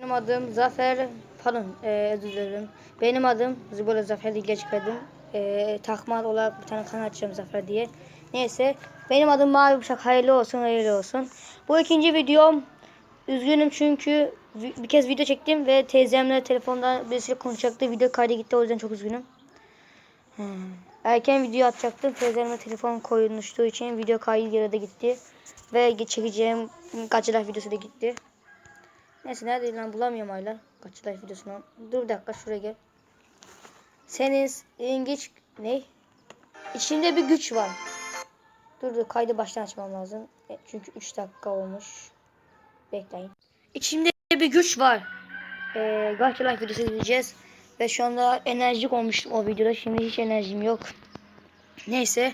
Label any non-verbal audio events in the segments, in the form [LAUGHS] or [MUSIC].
Benim adım Zafer, pardon e, özür dilerim. Benim adım Zıbora Zafer diye çıkardım. E, takma olarak bir tane kanal açacağım Zafer diye. Neyse benim adım Mavi Bıçak hayırlı olsun hayırlı olsun. Bu ikinci videom. Üzgünüm çünkü bir kez video çektim ve teyzemle telefonda birisiyle konuşacaktı. Video kaydı gitti o yüzden çok üzgünüm. Hmm. Erken video atacaktım. Teyzemle telefon koyulmuştuğu için video kaydı yarıda gitti. Ve çekeceğim kaçılar videosu da gitti. Neyse nerede lan bulamıyorum hala. Kaç life videosunu. Dur bir dakika şuraya gel. Senin ilginç ne? İçinde bir güç var. Dur dur kaydı baştan açmam lazım. E, çünkü 3 dakika olmuş. Bekleyin. İçimde bir güç var. Ee, Gacha Life videosu izleyeceğiz. Ve şu anda enerjik olmuştum o videoda. Şimdi hiç enerjim yok. Neyse.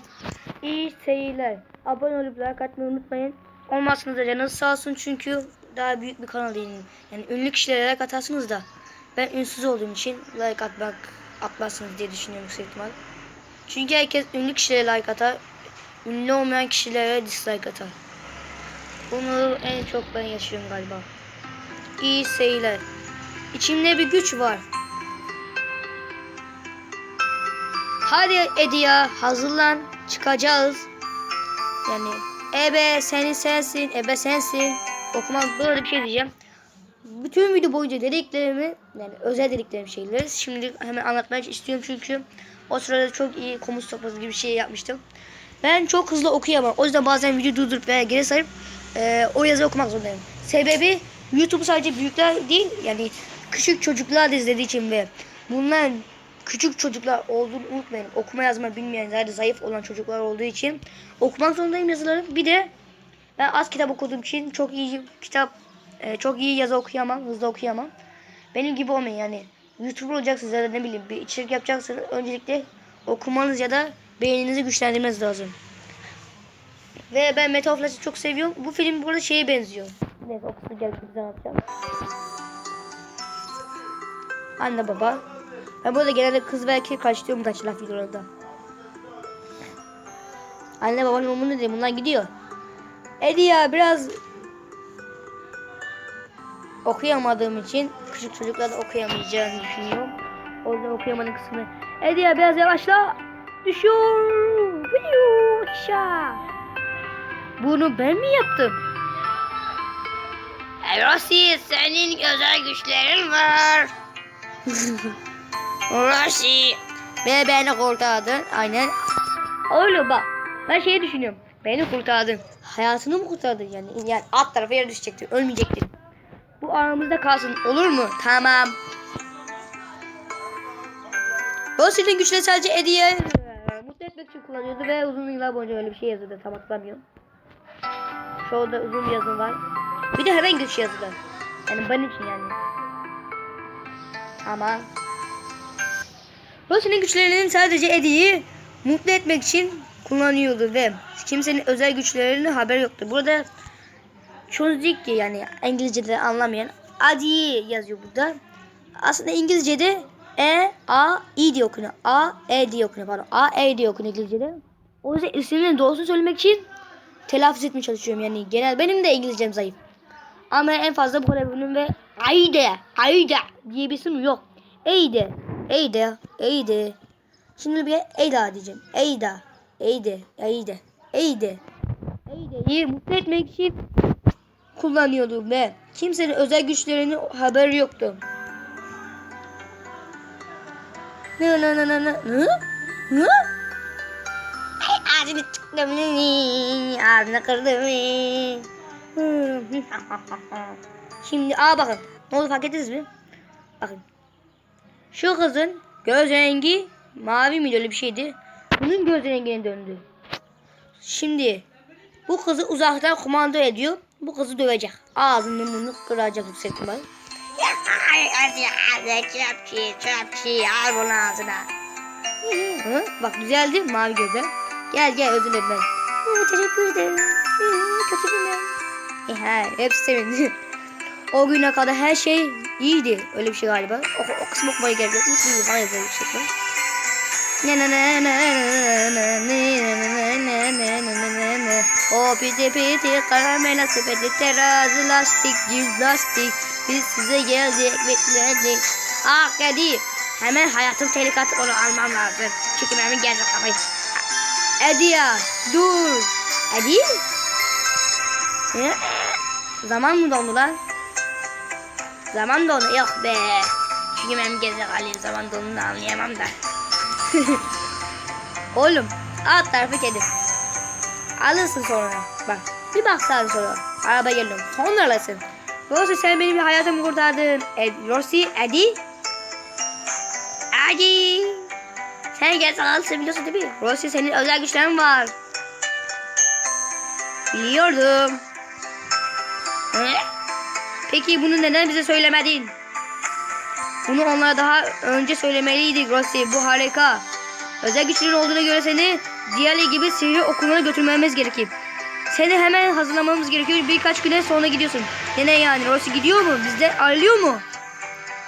İyi seyirler. Abone olup like atmayı unutmayın. Olmazsanız da canınız sağ olsun çünkü daha büyük bir kanal değilim. Yani ünlü kişilere like atarsınız da ben ünsüz olduğum için like atmak atmazsınız diye düşünüyorum yüksek. Çünkü herkes ünlü kişilere like atar. Ünlü olmayan kişilere dislike atar. Bunu en çok ben yaşıyorum galiba. İyi seyirler. İçimde bir güç var. Hadi Ediya hazırlan çıkacağız. Yani ebe seni sensin ebe sensin. Okumak böyle bir şey diyeceğim. Bütün video boyunca dediklerimi yani özel dediklerim şeyleri şimdi hemen anlatmaya istiyorum çünkü o sırada çok iyi komut sopası gibi bir şey yapmıştım. Ben çok hızlı okuyamam. O yüzden bazen video durdurup veya geri sarıp e, o yazıyı okumak zorundayım. Sebebi YouTube sadece büyükler değil yani küçük çocuklar da izlediği için ve bunlar küçük çocuklar olduğunu unutmayın. Okuma yazma bilmeyen, zaten zayıf olan çocuklar olduğu için okumak zorundayım yazıları. Bir de ben az kitap okuduğum için çok iyi kitap, e, çok iyi yazı okuyamam, hızlı okuyamam. Benim gibi olmayın yani. YouTuber olacaksınız ya da ne bileyim bir içerik yapacaksınız. Öncelikle okumanız ya da beyninizi güçlendirmeniz lazım. Ve ben Metal Flash'ı çok seviyorum. Bu film burada şeye benziyor. Neyse o kısmı gel bize anlatacağım. Anne baba. Ben burada genelde kız ve erkek karşılıyorum da laf videolarında. Anne babanın umurunda değil. Bunlar gidiyor. Ya biraz okuyamadığım için küçük çocuklar da okuyamayacağını düşünüyorum. O yüzden okuyamadığım kısmı. Ya biraz yavaşla. Düşüyor. Biliyor. Bunu ben mi yaptım? Rosie senin özel güçlerin var. [LAUGHS] Rosie. Ve beni kurtardın. Aynen. Oğlum bak. Ben şeyi düşünüyorum. Beni kurtardın. Hayatını mı kurtardın yani? Yani alt tarafa yere düşecektin. Ölmeyecektin. Bu aramızda kalsın. Olur mu? Tamam. Rosie'nin güçleri sadece Eddie'ye mutlu etmek için kullanıyordu ve uzun yıllar boyunca öyle bir şey yazıyordu. Tam hatırlamıyorum. Şurada uzun bir yazı var. Bir de hemen güç yazılı. Yani ben için yani. Ama Rosie'nin güçlerinin sadece Eddie'yi mutlu etmek için kullanıyordu ve kimsenin özel güçlerinin haber yoktu. Burada çözdük ki yani İngilizce'de anlamayan Adi yazıyor burada. Aslında İngilizce'de E, A, I diye okunuyor. A, E diye okunuyor pardon. A, E diye okunuyor İngilizce'de. O yüzden isminin doğrusunu söylemek için telaffuz etmeye çalışıyorum yani. Genel benim de İngilizcem zayıf. Ama en fazla bu kadar ve Ayde, Ayde diye bir isim yok. Eyde, Eyde, Eyde. Şimdi bir Eyda diyeceğim. Eyda, Eyde, Eyde, Eyde. Eyde'yi mutlu etmek için kullanıyordum ve kimsenin özel güçlerinin haberi yoktu. Ne ne ne ne ne Hı? Hı? Ağzını tıkladım ağzını kırdım. Şimdi aa bakın ne oldu fark ettiniz mi? Bakın şu kızın göz rengi mavi miydi öyle bir şeydi. Bunun göz rengine döndü. Şimdi bu kızı uzaktan kumanda ediyor. Bu kızı dövecek. Ağzını bunu kıracak yüksek ihtimal. Hadi hadi çöpçü çöpçü al bunu ağzına. Hı? Bak düzeldi mavi gözler. Gel gel özür dilerim ben. Hı, teşekkür ederim. Hı, Kötü bir E, he, hepsi sevindi. O güne kadar her şey iyiydi. Öyle bir şey galiba. O, o kısmı okumaya gerek yok. Mutluyum. Hayır böyle bir şey var. O piti piti karamela sepeti terazi lastik yüz lastik Biz size geldik bekledik. Ah geldi. Hemen hayatım tehlikeli onu almam lazım. Çünkü benim gelecek kafayı. Edi ya dur. Edi? Ne? Zaman mı dondu lan? Zaman dondu yok be. Çünkü benim gelecek halim zaman donduğunu anlayamam da. [LAUGHS] Oğlum alt tarafı kedi. Alırsın sonra. Bak bir bak sağa sola. Araba geliyor. Sonra alırsın. Rossi sen benim hayatımı kurtardın. Ed, Rossi, Eddie. Eddie. Sen gel sana alırsın biliyorsun değil mi? Rossi senin özel güçlerin var. Biliyordum. Peki bunu neden bize söylemedin? Bunu onlara daha önce söylemeliydik Rossi. Bu harika. Özel güçlerin olduğuna göre seni diğerleri gibi sihir okuluna götürmemiz gerekir. Seni hemen hazırlamamız gerekiyor. Birkaç güne sonra gidiyorsun. Nene yani Rossi gidiyor mu? Bizde ayrılıyor mu?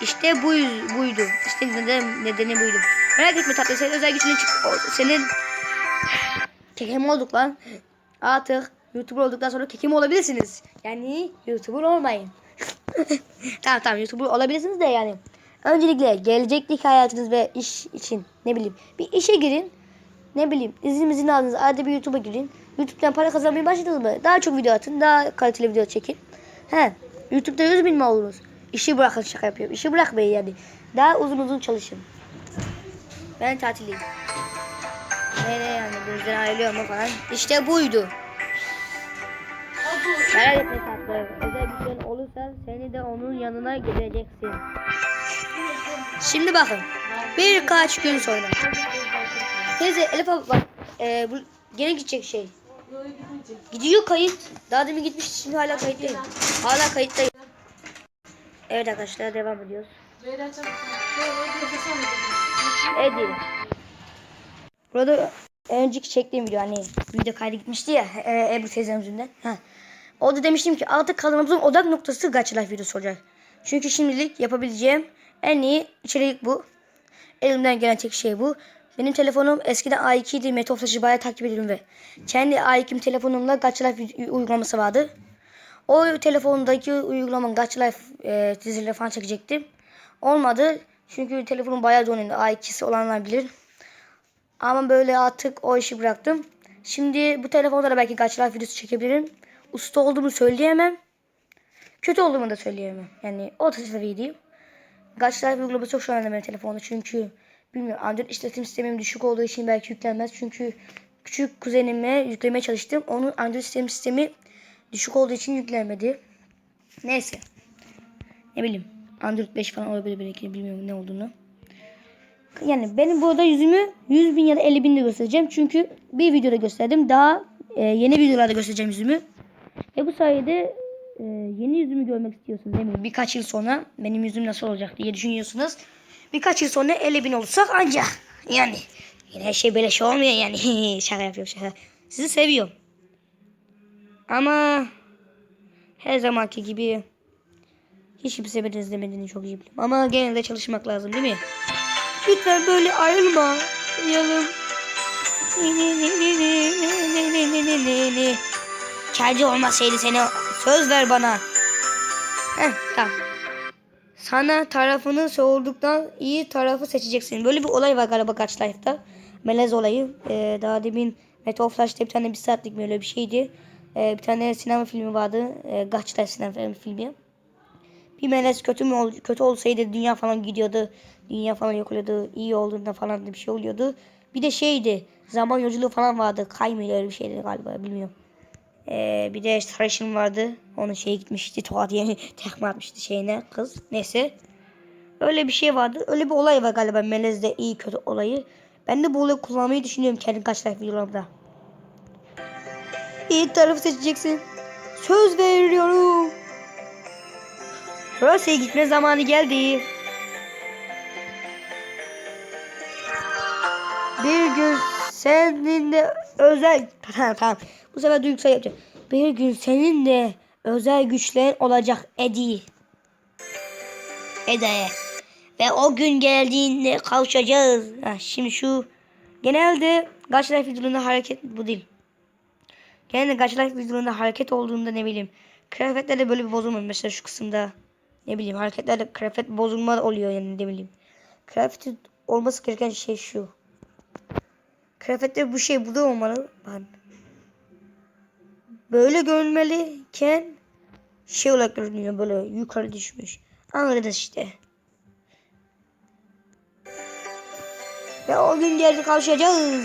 İşte bu buydu. İşte neden, nedeni buydu. Merak etme tatlı. Senin özel gücüne çık. Senin kekem olduk lan. Artık YouTuber olduktan sonra kekem olabilirsiniz. Yani YouTuber olmayın. [LAUGHS] tamam tamam YouTuber olabilirsiniz de yani. Öncelikle gelecekteki hayatınız ve iş için ne bileyim bir işe girin. Ne bileyim iznimizi aldınız arada bir YouTube'a girin. YouTube'dan para kazanmaya başladınız mı? Daha çok video atın. Daha kaliteli video çekin. He. YouTube'da 100 bin mi oluruz? İşi bırakın şaka yapıyorum. İşi bırakmayın yani. Daha uzun uzun çalışın. Ben tatildeyim. Ne ne yani bu yüzden ayrılıyor mu falan. İşte buydu. Merak etme tatlım. Özel güçlerin olursa seni de onun yanına gideceksin. Şimdi bakın. Birkaç gün sonra. Teyze Elif abi bak. E, bu gene gidecek şey. Gidiyor kayıt. Daha demin gitmişti şimdi hala kayıttayım. Hala kayıttayım. Evet arkadaşlar devam ediyoruz. Edi. Burada önceki çektiğim video hani video kaydı gitmişti ya e, Ebru teyzem yüzünden. Orada demiştim ki artık kanalımızın odak noktası Gacha Life videosu olacak. Çünkü şimdilik yapabileceğim en iyi içerik bu. Elimden gelen tek şey bu. Benim telefonum eskiden A2'ydi. Meto Flash'ı bayağı takip ediyorum ve kendi A2'm telefonumla Gacha Life uygulaması vardı. O telefondaki uygulamanın Gacha Life e, dizileri falan çekecektim. Olmadı. Çünkü telefonum bayağı donuyordu. A2'si olanlar bilir. Ama böyle artık o işi bıraktım. Şimdi bu telefonda da belki Gacha Life videosu çekebilirim. Usta olduğumu söyleyemem. Kötü olduğumu da söyleyemem. Yani o seviyedeyim. Gacha Life uygulaması çok şu anda benim telefonda. Çünkü bilmiyorum Android işletim sistemim düşük olduğu için belki yüklenmez. Çünkü küçük kuzenime yüklemeye çalıştım. Onun Android işletim sistemi düşük olduğu için yüklenmedi. Neyse. Ne bileyim. Android 5 falan olabilir belki bilmiyorum ne olduğunu. Yani benim burada yüzümü 100 bin ya da 50 binde göstereceğim. Çünkü bir videoda gösterdim. Daha e, yeni videolarda göstereceğim yüzümü. Ve bu sayede e, yeni yüzümü görmek istiyorsunuz değil mi? Birkaç yıl sonra benim yüzüm nasıl olacak diye düşünüyorsunuz. Birkaç yıl sonra 50 bin olursak ancak. Yani yine her şey böyle şey olmuyor yani. şaka yapıyorum şaka. Sizi seviyorum. Ama her zamanki gibi hiç kimse beni izlemediğini çok iyi biliyorum. Ama gene de çalışmak lazım değil mi? Lütfen böyle ayrılma. Yanım. Çaycı olmasaydı seni söz ver bana. Heh tamam. Sana tarafını soğuduktan iyi tarafı seçeceksin. Böyle bir olay var galiba Gaç Life'da. Melez olayı. Ee, daha demin Meteor Flash'ta bir tane bir saatlik mi öyle bir şeydi. Ee, bir tane sinema filmi vardı. Ee, Gaç Life sinema filmi. Bir melez kötü mü ol, kötü olsaydı dünya falan gidiyordu. Dünya falan yok oluyordu. İyi olduğunda falan bir şey oluyordu. Bir de şeydi. Zaman yolculuğu falan vardı. Kaymıyla öyle bir şeydi galiba bilmiyorum. Ee, bir de sarışın vardı. Onun şeye gitmişti. Tuhat yeni [LAUGHS] tekme atmıştı şeyine kız. Neyse. Öyle bir şey vardı. Öyle bir olay var galiba Melez'de iyi kötü olayı. Ben de bu olayı kullanmayı düşünüyorum kendi kaç tane videolarımda. İyi tarafı seçeceksin. Söz veriyorum. Rusya'ya gitme zamanı geldi. Bir gün seninle özel... [LAUGHS] Tamam tamam. Bu sefer duygusal yapacağım. Bir gün senin de özel güçlerin olacak Eddie. Eda'ya. Ve o gün geldiğinde kavuşacağız. Ha, şimdi şu genelde Life videolarında hareket bu değil. Genelde Life videolarında hareket olduğunda ne bileyim. Kıyafetlerde böyle bir bozulmuyor mesela şu kısımda. ne bileyim hareketlerde kıyafet bozulma oluyor yani ne bileyim. Kıyafetin olması gereken şey şu. Kıyafette bu şey burada olmalı. Ben böyle görünmeliyken şey olarak görünüyor böyle yukarı düşmüş. Anladınız işte. Ve o gün geldi kavuşacağız.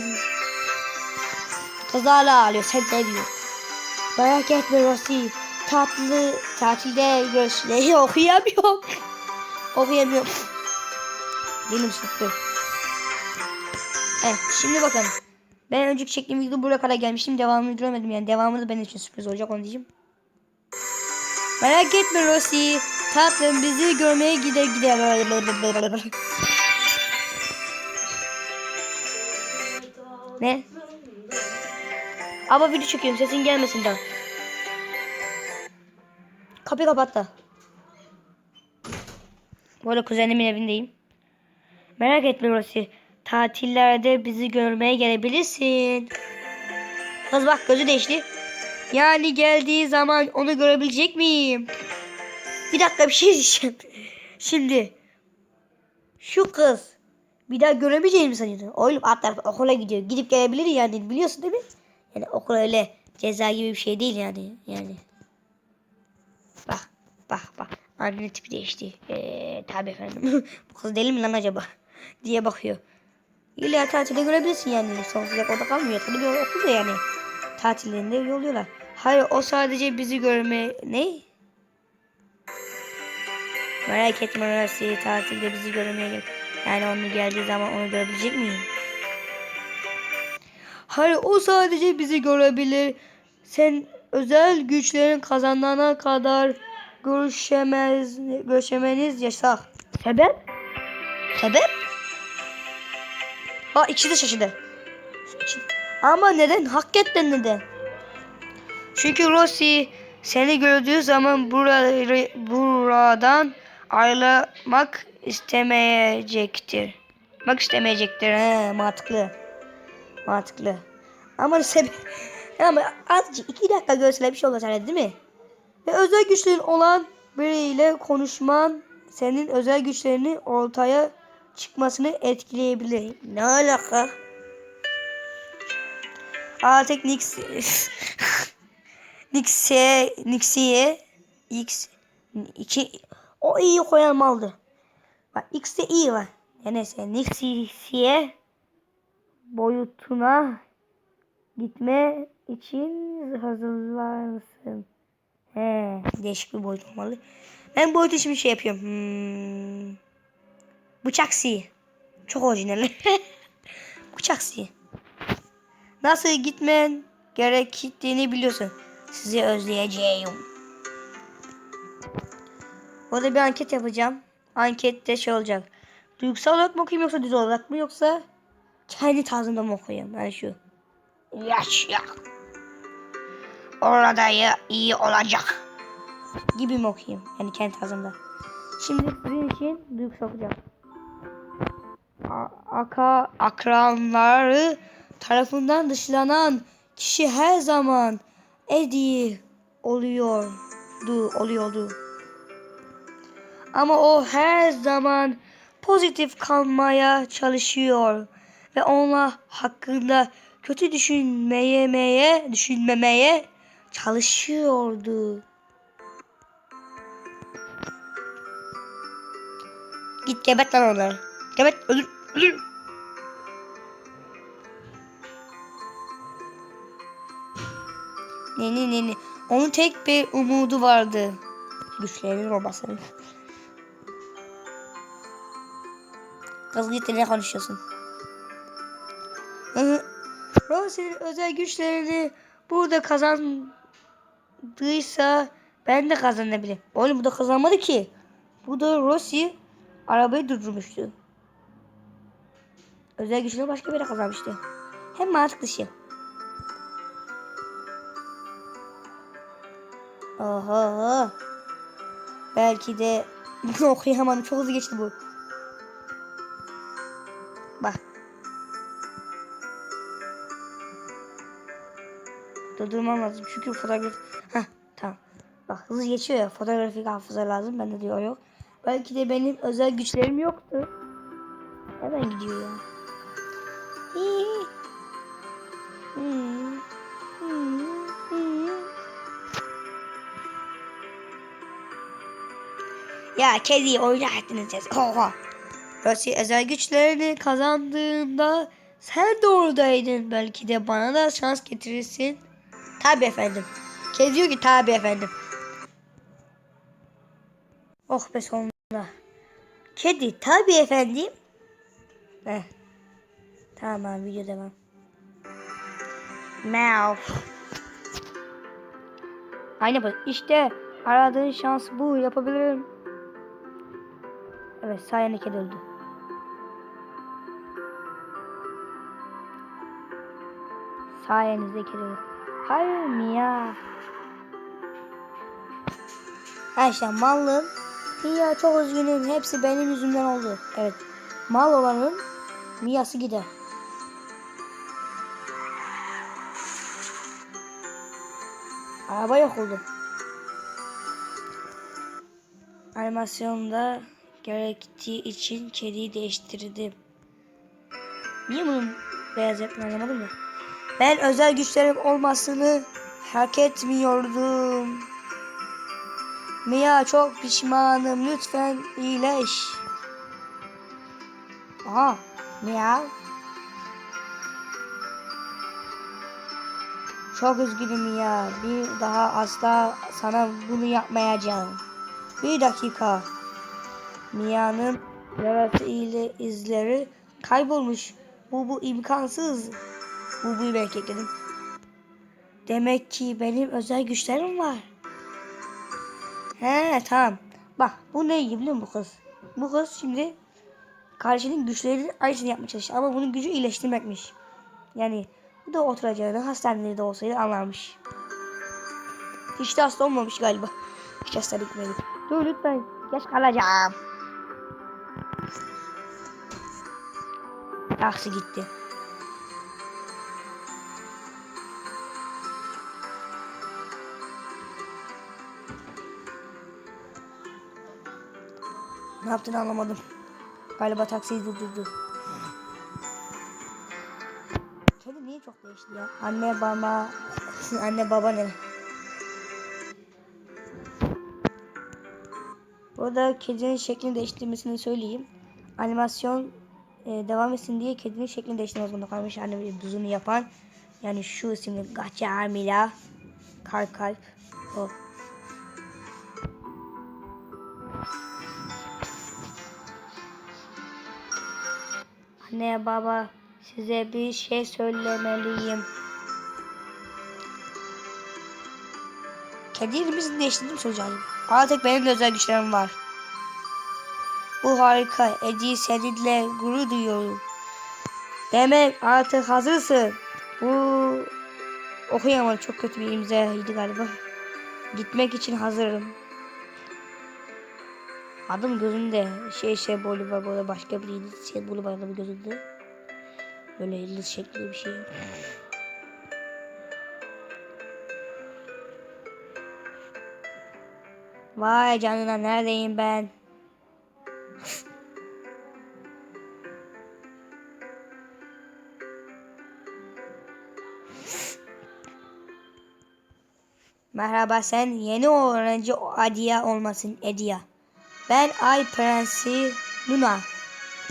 Kızlarla ağlıyor. Sen ne diyorsun? Merak etme Rosie. Tatlı tatilde görüşleri [LAUGHS] okuyamıyorum. okuyamıyorum. Dilim sıktı. Evet şimdi bakın. Ben önceki çektiğim video buraya kadar gelmiştim. Devamını göremedim yani. Devamı da benim için sürpriz olacak onu diyeceğim. Merak etme Rosie. Tatlım bizi görmeye gider gider. Ne? Ama video çekiyorum sesin gelmesin daha. Kapıyı kapat da. Bu arada kuzenimin evindeyim. Merak etme Rosie. Tatillerde bizi görmeye gelebilirsin. Kız bak gözü değişti. Yani geldiği zaman onu görebilecek miyim? Bir dakika bir şey diyeceğim. [LAUGHS] Şimdi şu kız bir daha göremeyeceğini mi sanıyorsun? Oğlum tarafı okula gidiyor. Gidip gelebilir yani biliyorsun değil mi? Yani okul öyle ceza gibi bir şey değil yani. Yani. Bak bak bak. Annenin tipi değişti. Ee, tabi efendim. [LAUGHS] Bu kız deli mi lan acaba? [LAUGHS] diye bakıyor. İlla tatilde görebilirsin yani. Sonsuza orada kalmıyor. Tabii bir okulda yani. Tatillerinde yolluyorlar. Hayır o sadece bizi görme... Ne? Merak etme orası tatilde bizi görmeye gel. Yani onu geldiği zaman onu görebilecek miyim? Hayır o sadece bizi görebilir. Sen özel güçlerin kazanana kadar görüşemez, görüşemeniz yasak. Sebep? Sebep? Ha ikisi de şaşırdı. Ama neden? Hakikaten neden? Çünkü Rossi seni gördüğü zaman bura- buradan ayrılmak istemeyecektir. Bak istemeyecektir. He, mantıklı. Mantıklı. Ama sebep... Ama azıcık iki dakika görseler bir şey olmaz herhalde değil mi? Ve özel güçlerin olan biriyle konuşman senin özel güçlerini ortaya çıkmasını etkileyebilir. Ne alaka? Artık Nix [LAUGHS] Nix'e Nix'e X iki o iyi koyamalı. Bak X'te iyi var. Ya neyse Nix'e boyutuna gitme için hazırlansın. He, değişik bir boyut olmalı. Ben boyut için bir şey yapıyorum. Hmm. Bıçak si. Çok orijinal. [LAUGHS] Bıçak si. Nasıl gitmen gerektiğini biliyorsun. Sizi özleyeceğim. Orada bir anket yapacağım. Ankette şey olacak. Duygusal olarak mı okuyayım yoksa düz olarak mı yoksa kendi tarzımda mı okuyayım? Yani şu. Yaşa. Orada ya iyi olacak. Gibi mi okuyayım? Yani kendi tarzımda. Şimdi sizin için duygusal okuyacağım. Aka akranları tarafından dışlanan kişi her zaman Eddie oluyordu, oluyordu. Ama o her zaman pozitif kalmaya çalışıyor ve onlar hakkında kötü düşünmemeye, düşünmemeye çalışıyordu. Git gebet lan onları. Gebet ölür ölür. Ne ne ne ne. Onun tek bir umudu vardı. Güçlerinin olmasının. Kız git ne konuşuyorsun? Rosie'nin özel güçlerini burada kazandıysa ben de kazanabilirim. Oğlum bu da kazanmadı ki. Bu da Rosie arabayı durdurmuştu. Özel güçlerini başka biri kazanmıştı. Hem mantık dışı. Oho. Belki de [LAUGHS] bunu okuyamadım. Çok hızlı geçti bu. Bak. Durdurmam lazım çünkü fotoğraf... Heh tamam. Bak hızlı geçiyor ya. Fotoğrafik hafıza lazım. Bende diyor yok. Belki de benim özel güçlerim yoktu. Hemen gidiyor ya. Ya kedi oyunu ettiniz ya. Oha. Rosie özel güçlerini kazandığında sen de oradaydın. Belki de bana da şans getirirsin. Tabi efendim. Kedi diyor ki tabi efendim. Oh be sonunda. Kedi tabi efendim. Heh. Tamam video devam. Meow. Aynı bak. İşte aradığın şans bu. Yapabilirim. Evet sayende kedi öldü. Sayenizde kedi öldü. Hayır Mia. Ha işte. Mia çok üzgünüm. Hepsi benim yüzümden oldu. Evet. Mal olanın Mia'sı gider. Araba yok oldu. Animasyonda gerektiği için kediyi değiştirdim. Niye bunun beyaz yaptığını anlamadım da. Ben özel güçlerim olmasını hak etmiyordum. Mia çok pişmanım. Lütfen iyileş. Aha. Mia. Çok üzgünüm ya. Bir daha asla sana bunu yapmayacağım. Bir dakika. Mia'nın yarası ile izleri kaybolmuş. Bu bu imkansız. Bu bu belki ekledim. Demek ki benim özel güçlerim var. He tamam. Bak bu ne iyi biliyor musun bu kız? Bu kız şimdi karşının güçlerini aynısını yapmaya çalışıyor. Ama bunun gücü iyileştirmekmiş. Yani bu da oturacağını hastanede de olsaydı anlarmış. Hiç de hasta olmamış galiba. Hiç hastalık gitmedi. Dur lütfen. Geç kalacağım. Aksi gitti. Ne yaptığını anlamadım. Galiba taksiyi durdurdu. Ya? Anne baba... Anne baba ne? Burada kedinin şeklini değiştirmesini söyleyeyim. Animasyon e, devam etsin diye kedinin şeklini değiştirmek zorunda kalmış. Anne buzunu yapan. Yani şu isimli Gacha Amila. Kalp kalp. O. Anne baba size bir şey söylemeliyim. Kedi yerimizin değiştirdim söyleyeceğim. Artık benim de özel güçlerim var. Bu harika. Eci seninle gurur duyuyorum. Demek artık hazırsın. Bu okuyamadım. Çok kötü bir imzaydı galiba. Gitmek için hazırım. Adım gözümde. Şey şey boyu var böyle başka bir yıldız şey var adım gözümde. Böyle yıldız şekli bir şey. Vay canına neredeyim ben? Merhaba sen yeni öğrenci Adia olmasın Edia. Ben Ay Prensi Luna.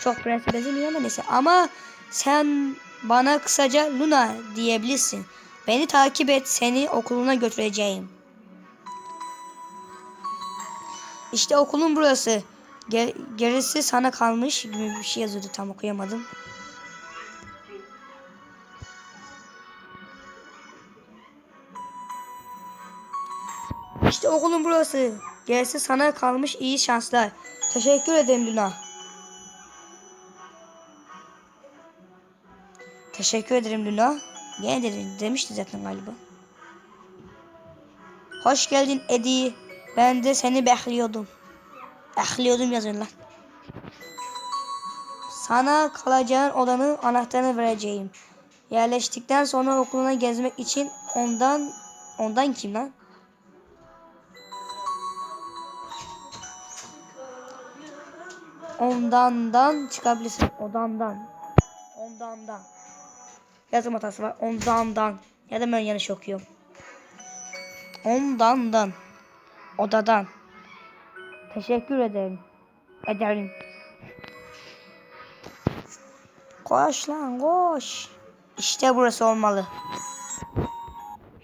Çok prense benzemiyor ama neyse. Ama sen bana kısaca Luna diyebilirsin. Beni takip et seni okuluna götüreceğim. İşte okulun burası. Ge- gerisi sana kalmış gibi bir şey yazıyordu tam okuyamadım. İşte okulun burası. Gerisi sana kalmış iyi şanslar. Teşekkür ederim Luna. Teşekkür ederim Luna. Yine de, demişti zaten galiba. Hoş geldin Edi. Ben de seni bekliyordum. Bekliyordum yazın lan. Sana kalacağın odanın anahtarını vereceğim. Yerleştikten sonra okuluna gezmek için ondan ondan kim lan? Ondandan çıkabilirsin. Odandan. Ondandan. Yazım hatası var. Ondandan. Ya da ben yanlış okuyorum. Ondandan. Odadan. Teşekkür ederim. Ederim. Koş lan koş. İşte burası olmalı.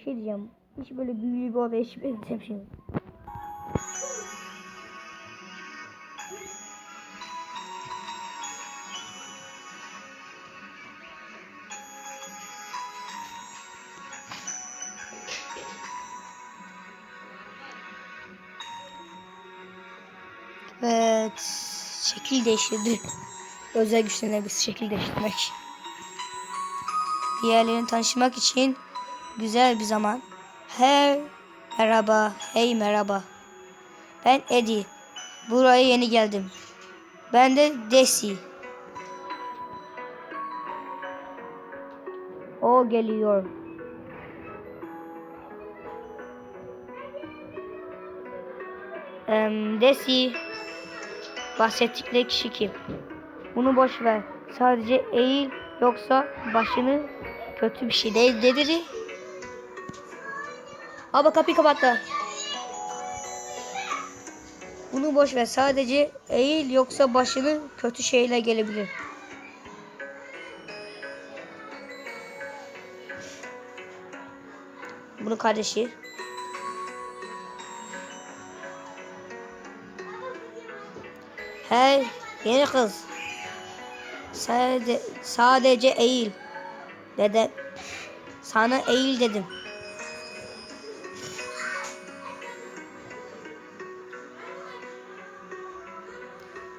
Şey diyeceğim. Hiç böyle büyülü bir odaya hiç benzemiyor. Şekil değiştirdi. Özel güçlerine bir şekil değiştirmek. Diğerlerini tanışmak için güzel bir zaman. Her merhaba, hey merhaba. Ben Eddie. Buraya yeni geldim. Ben de Desi. O geliyor. Em, Desi. Bahsettikleri kişi kim? Bunu boş ver. Sadece eğil yoksa başını kötü bir şey değil dedi. Abi kapıyı kapattı. Bunu boş ver. Sadece eğil yoksa başını kötü şeyler gelebilir. Bunu kardeşi. Hey yeni kız. Sade, sadece eğil. Dede. Sana eğil dedim.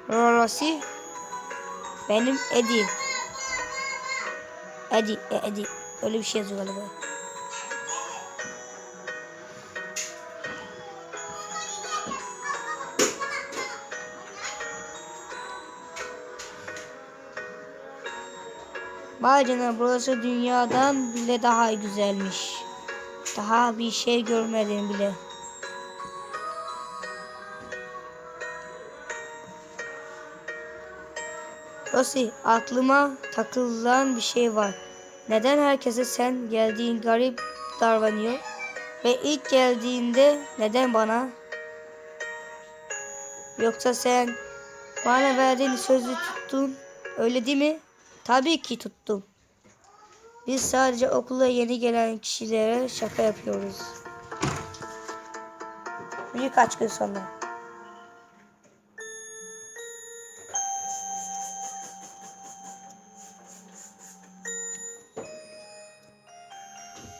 Rorosi. Benim Edi. Edi, e, Edi. Öyle bir şey yazıyor galiba. Vay canına burası dünyadan bile daha güzelmiş. Daha bir şey görmedim bile. Rosie aklıma takılan bir şey var. Neden herkese sen geldiğin garip davranıyor? Ve ilk geldiğinde neden bana? Yoksa sen bana verdiğin sözü tuttun öyle değil mi? Tabii ki tuttum. Biz sadece okula yeni gelen kişilere şaka yapıyoruz. Birkaç gün sonra.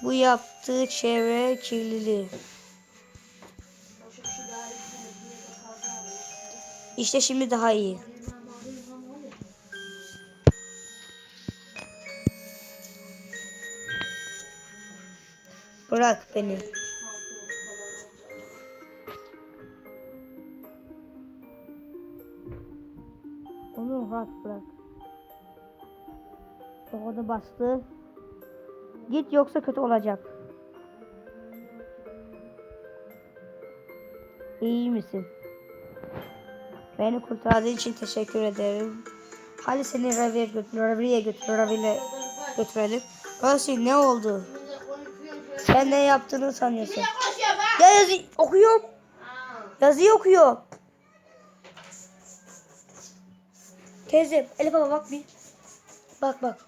Bu yaptığı çevre kirliliği. İşte şimdi daha iyi. Beni. Onu rahat bırak. Orada bastı. Git yoksa kötü olacak. İyi misin? Beni kurtardığın için teşekkür ederim. Hadi seni Ravi'ye götür, Ravi'ye götür, Ravi'ye götürelim. Rosie ne oldu? Sen ne yaptığını sanıyorsun? Ya yazı okuyorum. Yazıyı okuyor. Teyze, Elif baba bak bir. Bak bak.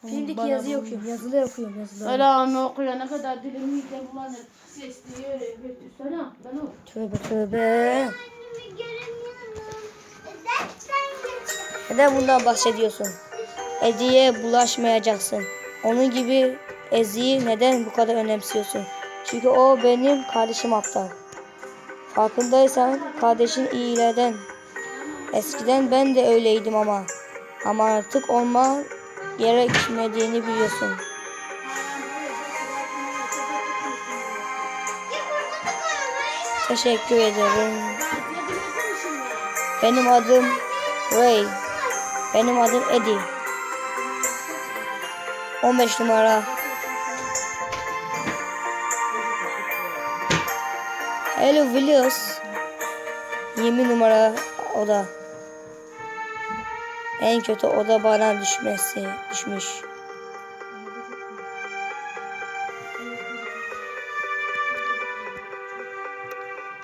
Filmdeki yazıyı okuyorum. Yazılı okuyorum yazılı. Öyle onu okuyana kadar dilim midem bulanır. Sesli öyle götürsene. Ben o. Tövbe tövbe. Neden bundan bahsediyorsun? Edi'ye bulaşmayacaksın. Onun gibi Ezi'yi neden bu kadar önemsiyorsun? Çünkü o benim kardeşim aptal. Farkındaysan kardeşin iyilerden. Eskiden ben de öyleydim ama. Ama artık olma gerekmediğini biliyorsun. Teşekkür ederim. Benim adım Ray. Benim adım Eddie. 15 numara. Hello Williams. 20 numara oda. En kötü oda bana düşmesi düşmüş.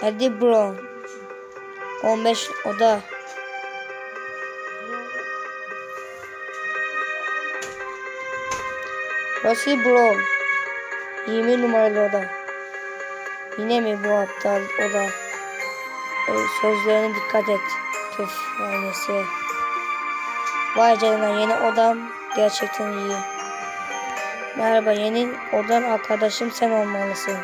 Hadi bro. 15 oda. Burası bro. 20 numaralı oda. Yine mi bu aptal oda? Ee, sözlerine dikkat et. Tüf ailesi. Vay canına yeni odam gerçekten iyi. Merhaba yeni odan arkadaşım sen olmalısın.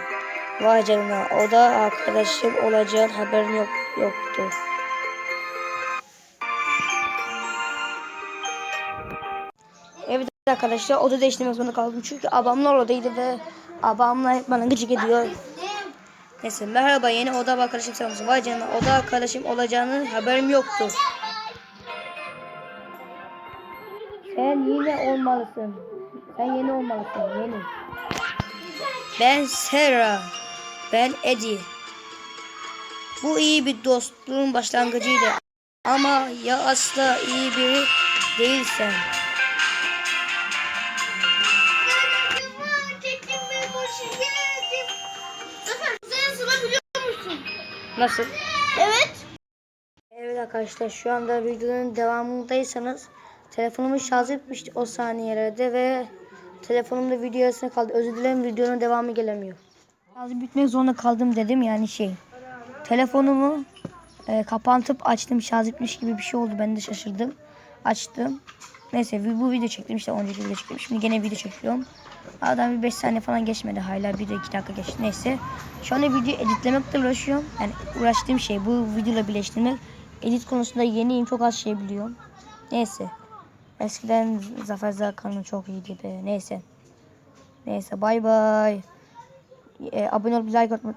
Vay canına oda arkadaşım olacağın haberin yok yoktu. Evet arkadaşlar oda değiştirmek zorunda kaldım çünkü abamlar oradaydı ve abamlar bana gıcık ediyor. Neyse merhaba yeni oda arkadaşım sen olmalısın. Vay canına oda arkadaşım olacağının haberim yoktu. Sen yine olmalısın. Sen yeni olmalısın. Yeni. Ben Sarah. Ben Eddie. Bu iyi bir dostluğun başlangıcıydı. Ama ya asla iyi biri değilsen. Nasıl? Evet. Evet arkadaşlar şu anda videonun devamındaysanız telefonumun şarjı bitmişti o saniyelerde ve telefonumda video arasında kaldı. Özür dilerim videonun devamı gelemiyor. Şarjı bitmek zorunda kaldım dedim yani şey. Telefonumu e, kapatıp açtım şarj bitmiş gibi bir şey oldu ben de şaşırdım. Açtım. Neyse bu bu video çektim işte önceki video çektim. Şimdi gene video çekiyorum. Aradan bir 5 saniye falan geçmedi. Hala bir de 2 dakika geçti. Neyse. Şu anda video editlemekle uğraşıyorum. Yani uğraştığım şey bu videoyla birleştirmek. Edit konusunda yeniyim. Çok az şey biliyorum. Neyse. Eskiden Zafer Zakan'ın çok iyiydi be. Neyse. Neyse bay bay. E, abone olup like atmayı